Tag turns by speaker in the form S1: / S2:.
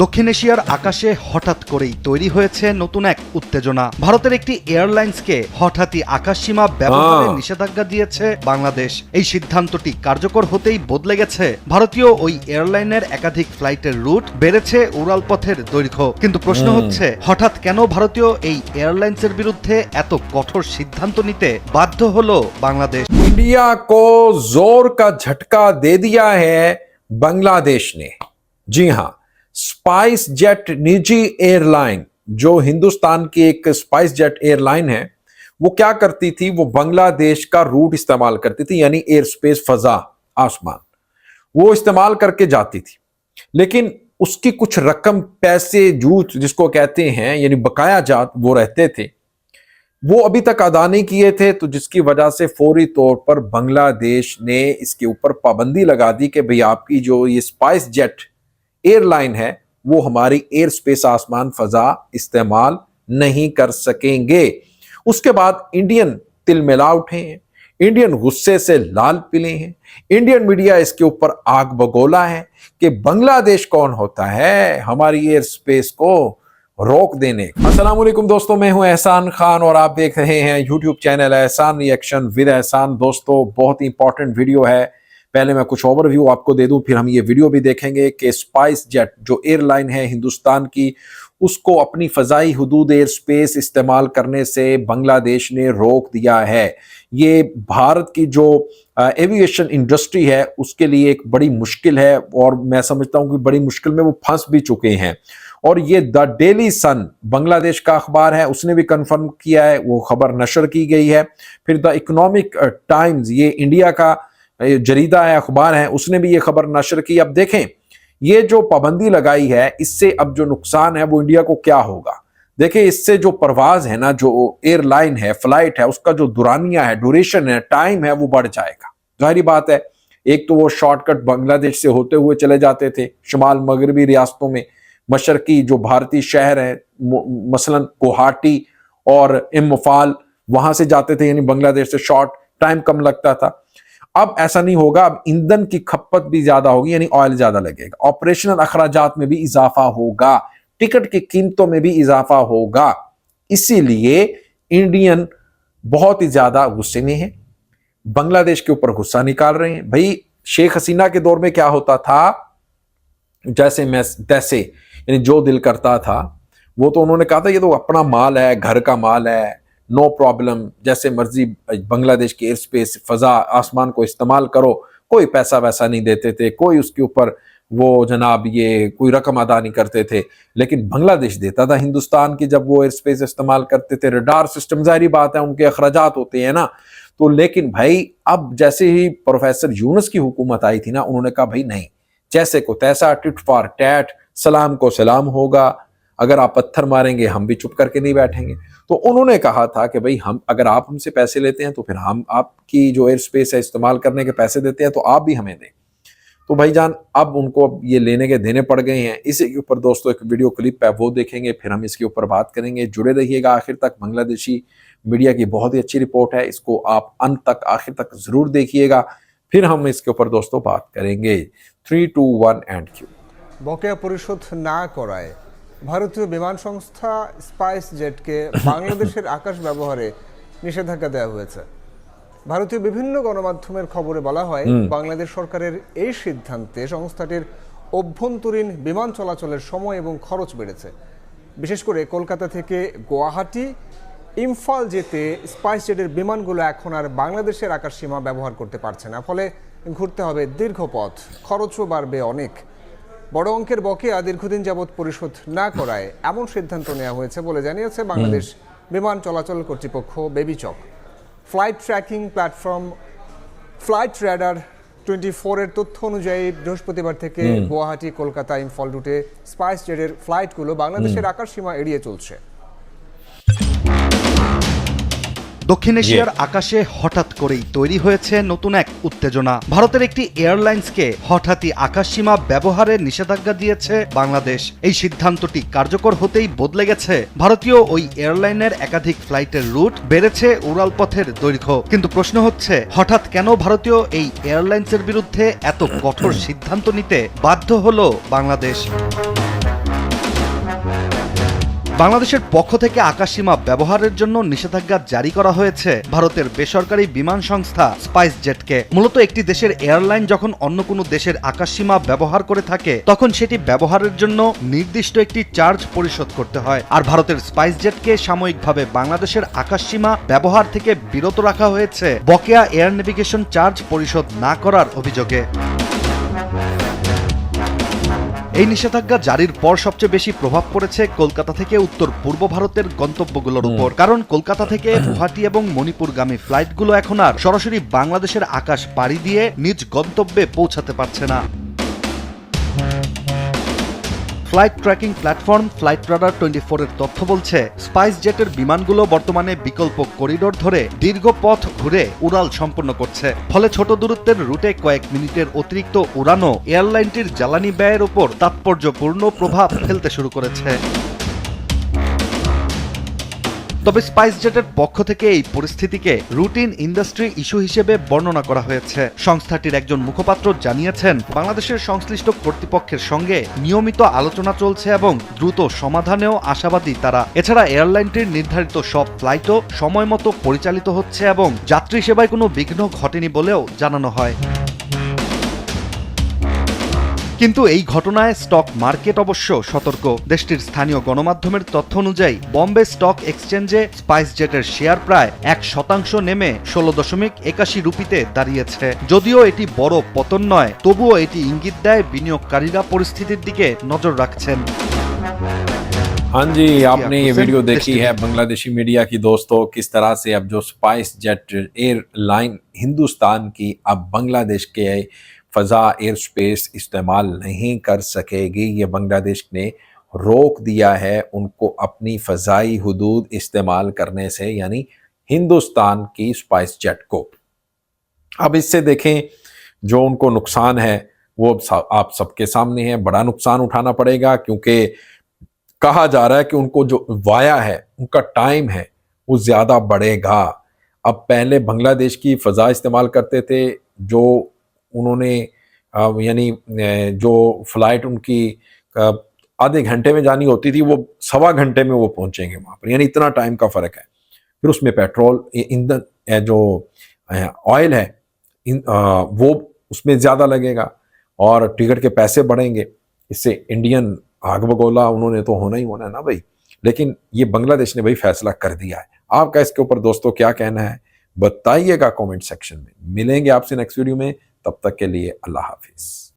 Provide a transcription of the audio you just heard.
S1: দক্ষিণ এশিয়ার আকাশে হঠাৎ করেই তৈরি হয়েছে নতুন এক উত্তেজনা ভারতের একটি এয়ারলাইন্সকে হঠাৎই আকাশসীমা ব্যবহারের
S2: আহ।
S1: নিষেধাজ্ঞা দিয়েছে বাংলাদেশ এই সিদ্ধান্তটি কার্যকর হতেই বদলে গেছে ভারতীয় ওই এয়ারলাইনের একাধিক ফ্লাইটের রুট বেড়েছে উড়াল পথের দৈর্ঘ্য কিন্তু প্রশ্ন হচ্ছে হঠাৎ কেন ভারতীয় এই এয়ারলাইন্সের বিরুদ্ধে এত কঠোর সিদ্ধান্ত নিতে বাধ্য হলো বাংলাদেশ
S2: इंडिया को जोर का झटका दे दिया है बांग्लादेश ने जी हां स्पाइस जेट निजी एयरलाइन, जो हिंदुस्तान की एक स्पाइस जेट एयरलाइन है, वो क्या करती थी? वो बांग्लादेश का रूट इस्तेमाल करती थी, यानी एयर स्पेस फजा, आसमान। वो इस्तेमाल करके जाती थी। लेकिन उसकी कुछ रकम, पैसे, जूत, जिसको कहते हैं, यानी बकाया जात, वो रहते थे। वो अभी तक अदा नहीं किए थे तो जिसकी वजह से फौरी तौर पर बांग्लादेश ने इसके ऊपर पाबंदी लगा दी कि भाई आपकी जो ये स्पाइस जेट एयरलाइन है, वो हमारी एयर स्पेस आसमान फजा इस्तेमाल नहीं कर सकेंगे। उसके बाद इंडियन तिलमिला उठे हैं इंडियन गुस्से से लाल पीले हैं इंडियन मीडिया इसके ऊपर आग बगोला है कि बांग्लादेश कौन होता है हमारी एयर स्पेस को रोक देने। वालेकुम दोस्तों, मैं हूँ एहसान खान और आप देख रहे हैं YouTube channel Ehsan reaction with Ehsan. दोस्तों, बहुत ही इंपॉर्टेंट वीडियो है। पहले मैं कुछ ओवरव्यू आपको दे दूँ, फिर हम ये वीडियो भी देखेंगे कि स्पाइस जेट जो एयरलाइन है हिंदुस्तान की, उसको अपनी फजाई हदूद एयर स्पेस इस्तेमाल करने से बांग्लादेश ने रोक दिया है। ये भारत की जो एविएशन इंडस्ट्री है, उसके लिए एक बड़ी मुश्किल है, और मैं समझता हूँ कि बड़ी मुश्किल में वो फंस भी चुके हैं। और ये द डेली सन बांग्लादेश का अखबार है, उसने भी कंफर्म किया है, वो खबर नशर की गई है। फिर द इकोनॉमिक टाइम्स ये इंडिया का जरीदा है, अखबार है, उसने भी ये खबर नशर की। अब देखें, ये जो पाबंदी लगाई है, इससे अब जो नुकसान है, वो इंडिया को क्या होगा? देखिए इससे जो परवाज है ना, जो एयरलाइन है, फ़्लाइट है, उसका जो दुरानिया है ड्यूरेशन है टाइम है, वो बढ़ जाएगा। ज़ाहिर बात है, एक तो वो शॉर्टकट बांग्लादेश से होते हुए चले जाते थे, शुमाल मगरबी रियासतों में, मशरकी जो भारतीय शहर है मसलन गुवाहाटी और इम्फाल, वहाँ से जाते थे, यानी बांग्लादेश से शॉर्ट टाइम कम लगता था। अब ऐसा नहीं होगा, अब ईंधन की खपत भी ज़्यादा होगी, यानी ऑयल ज़्यादा लगेगा। ऑपरेशनल अखराजात में भी इजाफा होगा। टिकट की कीमतों में भी इजाफा होगा। इसीलिए इंडियन बहुत ही ज़्यादा गुस्से में है। बांग्लादेश के ऊपर गुस्सा निकाल रहे हैं। भाई, शेख हसीना के दौर में क्या होता था? जैसे मैं, तैसे, यानी जो दिल करता था, वो तो उन्होंने कहा था, ये तो अपना माल है, घर का माल है नो प्रॉब्लम जैसे मर्ज़ी, बांग्लादेश की एयर स्पेस फजा, आसमान को इस्तेमाल करो। कोई पैसा वैसा नहीं देते थे। कोई उसके ऊपर वो जनाब ये कोई रकम अदा नहीं करते थे। लेकिन बांग्लादेश देता था हिंदुस्तान की जब वो एयर स्पेस इस्तेमाल करते थे। रडार सिस्टम जारी बात है, उनके अखराजात होते हैं ना। तो लेकिन भाई, अब जैसे ही प्रोफेसर यूनस की हुकूमत आई थी ना, उन्होंने कहा, भाई नहीं, जैसे को तैसा टिट फॉर टैट सलाम को सलाम होगा। अगर आप पत्थर मारेंगे, हम भी चुप करके नहीं बैठेंगे। तो उन्होंने कहा था कि भाई हम अगर आप हमसे पैसे लेते हैं तो फिर हम आपकी जो एयर स्पेस है इस्तेमाल करने के पैसे देते हैं तो आप भी हमें दें तो भाईजान अब उनको अब ये लेने के देने पड़ गए हैं इसी के ऊपर दोस्तों एक वीडियो क्लिप है वो देखेंगे फिर हम इसके ऊपर बात करेंगे जुड़े रहिएगा आखिर तक बांग्लादेशी मीडिया की बहुत ही अच्छी रिपोर्ट है इसको आप अंत तक आखिर तक जरूर देखिएगा फिर हम इसके ऊपर दोस्तों बात करेंगे three two one and Q
S3: বকেয়া পরিশোধ না করায় ভারতীয় বিমান সংস্থা স্পাইস জেটকে বাংলাদেশের আকাশ ব্যবহারে নিষেধাজ্ঞা দেওয়া হয়েছে। ভারতীয় বিভিন্ন গণমাধ্যমের খবরে বলা হয় বাংলাদেশ সরকারের এই সিদ্ধান্তে সংস্থাটির অভ্যন্তরীণ বিমান চলাচলের সময় এবং খরচ বেড়েছে। বিশেষ করে কলকাতা থেকে গুয়াহাটি ইম্ফল যেতে স্পাইস জেটের বিমানগুলো এখন আর বাংলাদেশের আকাশ সীমা ব্যবহার করতে পারছে না। ফলে ঘুরতে হবে দীর্ঘ পথ খরচও বাড়বে অনেক। বড় অঙ্কের বকেয়া দীর্ঘদিন যাবৎ পরিশোধ না করায় এমন সিদ্ধান্ত নেওয়া হয়েছে বলে জানিয়েছে বাংলাদেশ বিমান চলাচল কর্তৃপক্ষ বেবিচক। Flight tracking platform flight radar twenty ফোরের তথ্য অনুযায়ী বৃহস্পতিবার থেকে গুয়াহাটি কলকাতা ইম্ফল রুটে স্পাইস জেটের ফ্লাইটগুলো বাংলাদেশের আকাশ সীমা এড়িয়ে চলছে।
S1: দক্ষিণ এশিয়ার আকাশে হঠাৎ করেই তৈরি হয়েছে নতুন এক উত্তেজনা। ভারতের একটি এয়ারলাইন্সকে হঠাৎই আকাশসীমা ব্যবহারের নিষেধাজ্ঞা দিয়েছে বাংলাদেশ। এই সিদ্ধান্তটি কার্যকর হতেই বদলে গেছে। ভারতীয় ওই এয়ারলাইনের একাধিক ফ্লাইটের রুট বেড়েছে উড়াল পথের দৈর্ঘ্য। কিন্তু প্রশ্ন হচ্ছে, হঠাৎ কেন ভারতীয় এই এয়ারলাইন্সের বিরুদ্ধে এত কঠোর সিদ্ধান্ত নিতে বাধ্য হলো বাংলাদেশ? বাংলাদেশের পক্ষ থেকে আকাশসীমা ব্যবহারের জন্য নিষেধাজ্ঞা জারি করা হয়েছে ভারতের বেসরকারি বিমান সংস্থা স্পাইস জেটকে মূলত একটি দেশের এয়ারলাইন যখন অন্য কোনো দেশের আকাশসীমা ব্যবহার করে থাকে, তখন সেটি ব্যবহারের জন্য নির্দিষ্ট একটি চার্জ পরিশোধ করতে হয়। আর ভারতের স্পাইস জেটকে সাময়িকভাবে বাংলাদেশের আকাশসীমা ব্যবহার থেকে বিরত রাখা হয়েছে বকেয়া এয়ার নেভিগেশন চার্জ পরিশোধ না করার অভিযোগে। এই নিষেধাজ্ঞা জারির পর সবচেয়ে বেশি প্রভাব পড়েছে কলকাতা থেকে উত্তর পূর্ব ভারতের গন্তব্যগুলোর উপর। কারণ কলকাতা থেকে গুয়াহাটি এবং মণিপুরগামী ফ্লাইটগুলো এখন আর সরাসরি বাংলাদেশের আকাশ পাড়ি দিয়ে নিজ গন্তব্যে পৌঁছাতে পারছে না। Flight tracking platform flight radar twenty এর তথ্য বলছে, স্পাইস জেটের বিমানগুলো বর্তমানে বিকল্প করিডোর ধরে দীর্ঘ পথ ঘুরে উড়াল সম্পন্ন করছে। ফলে ছোট দূরত্বের রুটে কয়েক মিনিটের অতিরিক্ত উড়ানো এয়ারলাইনটির জ্বালানি ব্যয়ের উপর তাৎপর্যপূর্ণ প্রভাব ফেলতে শুরু করেছে। তবে স্পাইস জেটের পক্ষ থেকে এই পরিস্থিতিকে রুটিন ইন্ডাস্ট্রি ইস্যু হিসেবে বর্ণনা করা হয়েছে। সংস্থাটির একজন মুখপাত্র জানিয়েছেন, বাংলাদেশের সংশ্লিষ্ট কর্তৃপক্ষের সঙ্গে নিয়মিত আলোচনা চলছে এবং দ্রুত সমাধানেও আশাবাদী তারা। এছাড়া এয়ারলাইনটির নির্ধারিত সব ফ্লাইটও সময় মতো পরিচালিত হচ্ছে এবং যাত্রী সেবায় কোনো বিঘ্ন ঘটেনি বলেও জানানো হয়। কিন্তু এই ঘটনায় স্টক মার্কেট অবশ্য সতর্ক দেশটির স্থানীয় গণমাধ্যমের তথ্য অনুযায়ী বম্বে স্টক এক্সচেঞ্জে স্পাইস জেটের শেয়ার প্রায় এক শতাংশ নেমে ষোলো দশমিক একাশি রুপিতে দাঁড়িয়েছে যদিও এটি বড় পতন নয় তবুও এটি ইঙ্গিত দেয় বিনিয়োগকারীরা পরিস্থিতির দিকে নজর রাখছেন
S2: हाँ जी आपने ये
S1: हुसैन,
S2: वीडियो
S1: देश
S2: देखी
S1: टीवी।
S2: है बांग्लादेशी मीडिया की दोस्तों किस तरह से अब जो स्पाइस जेट एयरलाइन हिंदुस्तान की अब बांग्लादेश के फजा एयर स्पेस इस्तेमाल नहीं कर सकेगी। ये बांग्लादेश ने रोक दिया है उनको अपनी फ़जाई हदूद इस्तेमाल करने से, यानी हिंदुस्तान की स्पाइस जेट को। अब इससे देखें, जो उनको नुकसान है, वो आप सबके सामने है। बड़ा नुकसान उठाना पड़ेगा, क्योंकि कहा जा रहा है कि उनको जो वाया है, उनका टाइम है, वो ज़्यादा बढ़ेगा। अब पहले बांग्लादेश की फजा इस्तेमाल करते थे, जो उन्होंने यानी जो फ़्लाइट उनकी आधे घंटे में जानी होती थी वो सवा घंटे में वो पहुँचेंगे वहाँ पर। यानी इतना टाइम का फ़र्क है। फिर उसमें पेट्रोल ईंधन जो ऑयल है इन, अ, वो उसमें ज़्यादा लगेगा और टिकट के पैसे बढ़ेंगे। इससे इंडियन आग बगोला उन्होंने तो होना ही होना है ना भाई। लेकिन ये बांग्लादेश ने भाई फैसला कर दिया है। आपका इसके ऊपर दोस्तों क्या कहना है? बताइएगा कमेंट सेक्शन में। मिलेंगे आपसे नेक्स्ट वीडियो में। तब तक के लिए अल्लाह हाफिज़